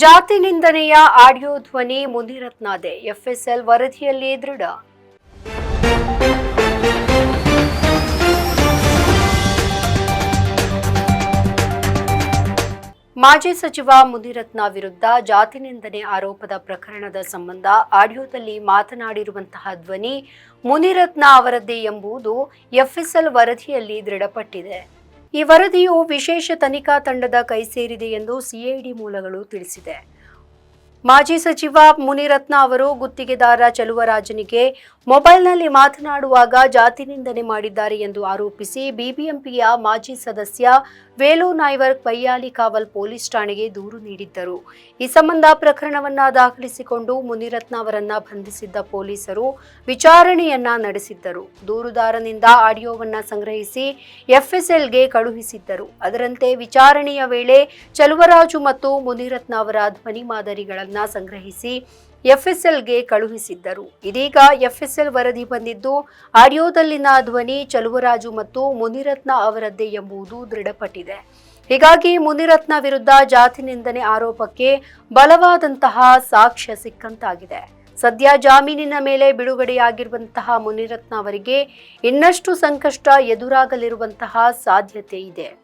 ಜಾತಿ ನಿಂದನೆಯ ಆಡಿಯೋ ಧ್ವನಿ ಮುನಿರತ್ನಾದೆ ಎಫ್ಎಸ್ಎಲ್ ವರದಿಯಲ್ಲಿ ದೃಢ. ಮಾಜಿ ಸಚಿವ ಮುನಿರತ್ನ ವಿರುದ್ಧ ಜಾತಿ ನಿಂದನೆ ಆರೋಪದ ಪ್ರಕರಣದ ಸಂಬಂಧ ಆಡಿಯೋದಲ್ಲಿ ಮಾತನಾಡಿರುವಂತಹ ಧ್ವನಿ ಮುನಿರತ್ನ ಅವರದ್ದೇ ಎಂಬುದು ಎಫ್ಎಸ್ಎಲ್ ವರದಿಯಲ್ಲಿ ದೃಢಪಟ್ಟಿದೆ. ಈ ವರದಿಯು ವಿಶೇಷ ತನಿಖಾ ತಂಡದ ಕೈ ಸೇರಿದೆ ಎಂದು ಸಿಐಡಿ ಮೂಲಗಳು ತಿಳಿಸಿದೆ. ಮಾಜಿ ಸಚಿವ ಮುನಿರತ್ನ ಅವರು ಗುತ್ತಿಗೆದಾರ ಚಲುವರಾಜನಿಗೆ ಮೊಬೈಲ್ನಲ್ಲಿ ಮಾತನಾಡುವಾಗ ಜಾತಿ ನಿಂದನೆ ಮಾಡಿದ್ದಾರೆ ಎಂದು ಆರೋಪಿಸಿ ಬಿಬಿಎಂಪಿಯ ಮಾಜಿ ಸದಸ್ಯ ವೇಲು ನಾಯ್ವರ್ ಪಯ್ಯಾಲಿ ಕಾವಲ್ ಪೊಲೀಸ್ ಠಾಣೆಗೆ ದೂರು ನೀಡಿದ್ದರು. ಈ ಸಂಬಂಧ ಪ್ರಕರಣವನ್ನ ದಾಖಲಿಸಿಕೊಂಡು ಮುನಿರತ್ನ ಅವರನ್ನ ಬಂಧಿಸಿದ್ದ ಪೊಲೀಸರು ವಿಚಾರಣೆಯನ್ನ ನಡೆಸಿದ್ದರು. ದೂರುದಾರನಿಂದ ಆಡಿಯೋವನ್ನ ಸಂಗ್ರಹಿಸಿ ಎಫ್ಎಸ್ಎಲ್ಗೆ ಕಳುಹಿಸಿದ್ದರು. ಅದರಂತೆ ವಿಚಾರಣೆಯ ವೇಳೆ ಚಲುವರಾಜು ಮತ್ತು ಮುನಿರತ್ನ ಅವರ ಧ್ವನಿ ಮಾದರಿಗಳನ್ನ ಸಂಗ್ರಹಿಸಿ ಎಫ್ಎಸ್ಎಲ್ಗೆ ಕಳುಹಿಸಿದ್ದರು. ಇದೀಗ ಎಫ್ಎಸ್ಎಲ್ ವರದಿ ಬಂದಿದ್ದು, ಆಡಿಯೋದಲ್ಲಿನ ಧ್ವನಿ ಚಲುವರಾಜು ಮತ್ತು ಮುನಿರತ್ನ ಅವರದ್ದೇ ಎಂಬುದು ದೃಢಪಟ್ಟಿದೆ. ಹೀಗಾಗಿ ಮುನಿರತ್ನ ವಿರುದ್ಧ ಜಾತಿ ನಿಂದನೆ ಆರೋಪಕ್ಕೆ ಬಲವಾದಂತಹ ಸಾಕ್ಷ್ಯ ಸಿಕ್ಕಂತಾಗಿದೆ. ಸದ್ಯ ಜಾಮೀನಿನ ಮೇಲೆ ಬಿಡುಗಡೆಯಾಗಿರುವಂತಹ ಮುನಿರತ್ನ ಅವರಿಗೆ ಇನ್ನಷ್ಟು ಸಂಕಷ್ಟ ಎದುರಾಗಲಿರುವಂತಹ ಸಾಧ್ಯತೆ ಇದೆ.